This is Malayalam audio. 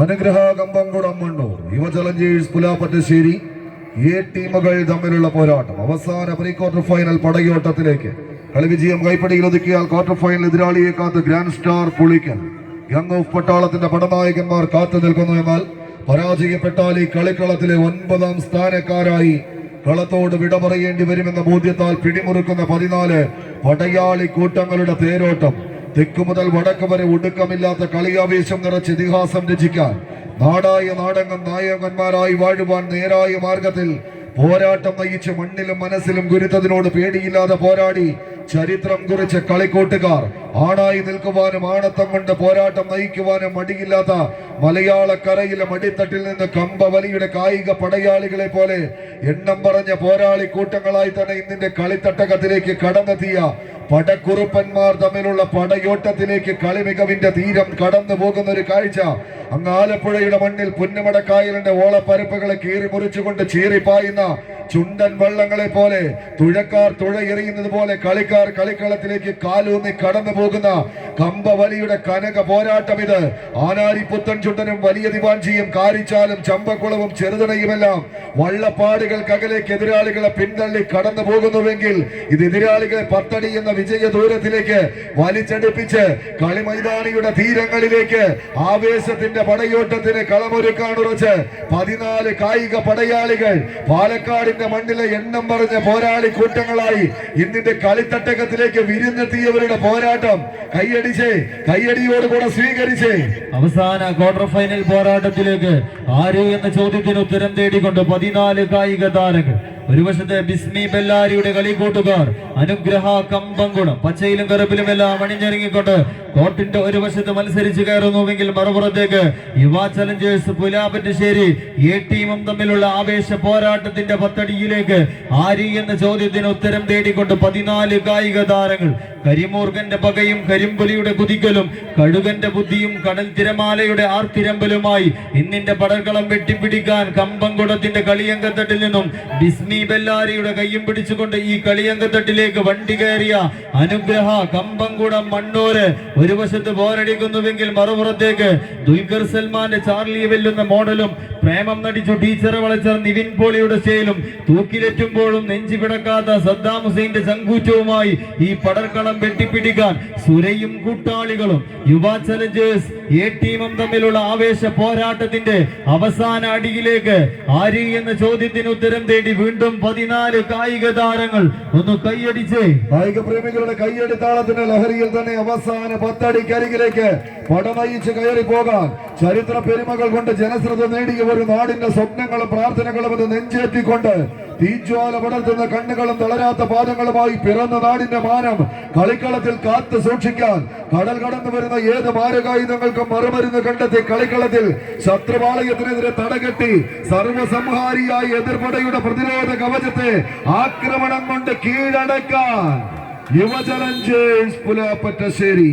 അനുഗ്രഹ കമ്പംകുടം മണ്ണൂർ യുവ ചലഞ്ചേഴ്സ് പുലാപ്പറ്റശ്ശേരി എ ടീമുകൾ തമ്മിലുള്ള പോരാട്ടം. അവസാന പ്രീ ക്വാർട്ടർ ഫൈനൽ പടയോട്ടത്തിലേക്ക്. കളി വിജയം കൈപ്പടിയിൽ ഒതുക്കിയാൽ ക്വാർട്ടർ ഫൈനൽ എതിരാളിയെ കാത്ത് grand star Pulikkal. Young of പട്ടാളത്തിന്റെ പടനായകന്മാർ കാത്തു നിൽക്കുന്നു എന്നാൽ പരാജയപ്പെട്ടാൽ ഈ കളിക്കളത്തിലെ ഒൻപതാം സ്ഥാനക്കാരായി കളത്തോട് വിട പറയേണ്ടി വരുമെന്ന ബോധ്യത്താൽ പിടിമുറുക്കുന്ന പതിനാല് പടയാളി കൂട്ടങ്ങളുടെ തേരോട്ടം. തെക്കു മുതൽ വടക്ക് വരെ ഒടുക്കമില്ലാത്ത കളിയാവേശം നിറച്ച് ഇതിഹാസം രചിക്കാൻ നാടായ നാടകം നായകന്മാരായി വാഴുവാൻ നേരായ മാർഗത്തിൽ പോരാട്ടം നയിച്ച് മണ്ണിലും മനസ്സിലും ഗുരുത്തതിനോട് പേടിയില്ലാതെ പോരാടി ചരിത്രം കുറിച്ച കളിക്കൂട്ടുകാർ ആണായി നിൽക്കുവാനും ആണത്തം കൊണ്ട് പോരാട്ടം നയിക്കുവാനും മടിയില്ലാത്ത മലയാളക്കരയിലെ മടിത്തട്ടിൽ നിന്ന് കമ്പവലിയുടെ കായിക പടയാളികളെ പോലെ എണ്ണം പറഞ്ഞ പോരാളി കൂട്ടങ്ങളായി തന്നെ ഇന്നിന്റെ കളിത്തട്ടകത്തിലേക്ക് കടന്നെത്തിയ പടക്കുറുപ്പന്മാർ തമ്മിലുള്ള പടയോട്ടത്തിലേക്ക് കളി മികവിന്റെ തീരം കടന്നു പോകുന്ന ഒരു കാഴ്ച അങ്ങ് ആലപ്പുഴയുടെ മണ്ണിൽ പുന്നമടക്കായലിന്റെ ഓളപ്പരപ്പുകളെ കീറി മുറിച്ചുകൊണ്ട് ചീറിപ്പായുന്ന ചുണ്ടൻ വള്ളങ്ങളെ പോലെ തുഴക്കാർ തുഴയെറിയുന്നത് പോലെ കളിക്കാർ കളിക്കളത്തിലേക്ക് കാലൂന്നി കടന്നു പോകുന്ന കമ്പവലിയുടെ കനക പോരാട്ടം ഇത്. ആനാരി പുത്തൻ ചുണ്ടനും വലിയ ദിവാഞ്ചിയും കാരിച്ചാലും ചമ്പക്കുളവും ചെറുതണയുമെല്ലാം വള്ളപ്പാടുകൾക്കകലേക്ക് എതിരാളികളെ പിന്തള്ളി കടന്നു പോകുന്നുവെങ്കിൽ ഇത് എതിരാളികളെ പത്തടി എന്ന വിജയ ദൂരത്തിലേക്ക് വലിച്ചടിപ്പിച്ച് കളിമൈതാനിയുടെ തീരങ്ങളിലേക്ക് ആവേശത്തിന്റെ പടയോട്ടത്തിന് കളമൊരുക്കാൻ ഉറച്ച് പതിനാല് കായിക പടയാളികൾ പാലക്കാടിന്റെ മണ്ണിലെ എണ്ണം പറഞ്ഞ പോരാളി കൂട്ടങ്ങളായി ഇന്നിന്റെ കളിത്തട്ടകത്തിലേക്ക് വിരുന്നെത്തിയവരുടെ പോരാട്ടം. കൈയടിച്ച് കൈയടിയോടുകൂടെ സ്വീകരിച്ച്. അവസാന ക്വാർട്ടർ ഫൈനൽ പോരാട്ടത്തിലേക്ക് ആര് എന്ന ചോദ്യത്തിന് ഉത്തരം തേടിക്കൊണ്ട് പതിനാല് കായിക താരങ്ങൾ. ഒരു വശത്ത് ബിസ്മി ബെല്ലാരിയുടെ കളിക്കൂട്ടുകാർ അനുഗ്രഹ കമ്പംകുണം പച്ചയിലും കറുപ്പിലും എല്ലാം അണിഞ്ഞിറങ്ങിക്കൊണ്ട് കോർട്ടിന്റെ ഒരു വശത്ത് മത്സരിച്ച് കയറുന്നുവെങ്കിൽ മറുപുറത്തേക്ക് യുവ ചലഞ്ചേഴ്സ് പുലാപറ്റശ്ശേരി എ ടീമും തമ്മിലുള്ള ആവേശ പോരാട്ടത്തിന്റെ പത്തടിയിലേക്ക് ആരി എന്ന ചോദ്യത്തിന് ഉത്തരം തേടിക്കൊണ്ട് പതിനാല് കായിക താരങ്ങൾ. കരിമൂർഖന്റെ പകയും കരിമ്പുലിയുടെ കുതിക്കലും കഴുകന്റെ ബുദ്ധിയും കടൽ തിരമാലയുടെ ആർത്തിരമ്പലുമായി ഇന്നിന്റെ പടർക്കളം വെട്ടിപ്പിടിക്കാൻ കമ്പംകുടത്തിന്റെ കളിയങ്കത്തട്ടിൽ നിന്നും ബിസ്മി ബെല്ലാരിയുടെ കയ്യും പിടിച്ചുകൊണ്ട് ഈ കളിയങ്കത്തട്ടിലേക്ക് വണ്ടി കയറിയ അനുഗ്രഹ കമ്പംകുടം മണ്ണൂര് വശത്ത് ബോറടിക്കുന്നുവെങ്കിൽ മറുപുറത്തേക്ക് ദുൽഖർ സൽമാന്റെ ചാർലി വെല്ലുന്ന മോഡലും പ്രേമം നടിച്ചു ടീച്ചറെ വളച്ച നിവിൻ പോളിയുടെ സ്റ്റൈലും തൂക്കിലെറ്റുമ്പോഴും നെഞ്ചു പിടക്കാത്ത സദ്ദാം ഹുസൈന്റെ ചങ്കൂറ്റവുമായി ഈ പടർക്കളം വെട്ടിപ്പിടിക്കാൻ സുരയും കൂട്ടാളികളും യുവ ചലഞ്ചേഴ്സ് എ ടീമും തമ്മിലുള്ള ആവേശ പോരാട്ടത്തിന്റെ അവസാന അടിയിലേക്ക് ആര് എന്ന ചോദ്യത്തിന് ഉത്തരം തേടി വീണ്ടും പതിനാല് കായിക താരങ്ങൾ ഒന്ന് കൈയടിച്ച്. കായിക പ്രേമികളുടെ കൈയടി താളത്തിന്റെ ലഹരിയിൽ തന്നെ അവസാന പത്തടിക്കരികിലേക്ക് പടനയിച്ച് കയറി പോകാൻ ചരിത്ര പെരുമകൾ കൊണ്ട് ജനശ്രദ്ധ നേടിയ ഒരു നാടിന്റെ സ്വപ്നങ്ങളും പ്രാർത്ഥനകളും അത് നെഞ്ചേറ്റിക്കൊണ്ട് തീജ്വാല പടർത്തുന്ന കണ്ണുകളും തളരാത്ത പാദങ്ങളുമായി പിറന്ന നാടിന്റെ മാനം കളിക്കളത്തിൽ കാത്തു സൂക്ഷിക്കാൻ കടൽ കടന്നു വരുന്ന ഏത് മാരകായുധങ്ങൾക്കും മറുമരുന്ന് കണ്ടെത്തി കളിക്കളത്തിൽ ശത്രുപാളയത്തിനെതിരെ തടകെട്ടി സർവസംഹാരിയായ എതിർപടയുടെ പ്രതിരോധ കവചത്തെ ആക്രമണം കൊണ്ട് കീഴടക്കാൻ യുവ ചലഞ്ചേഴ്സ് പുലാപ്പറ്റശ്ശേരി.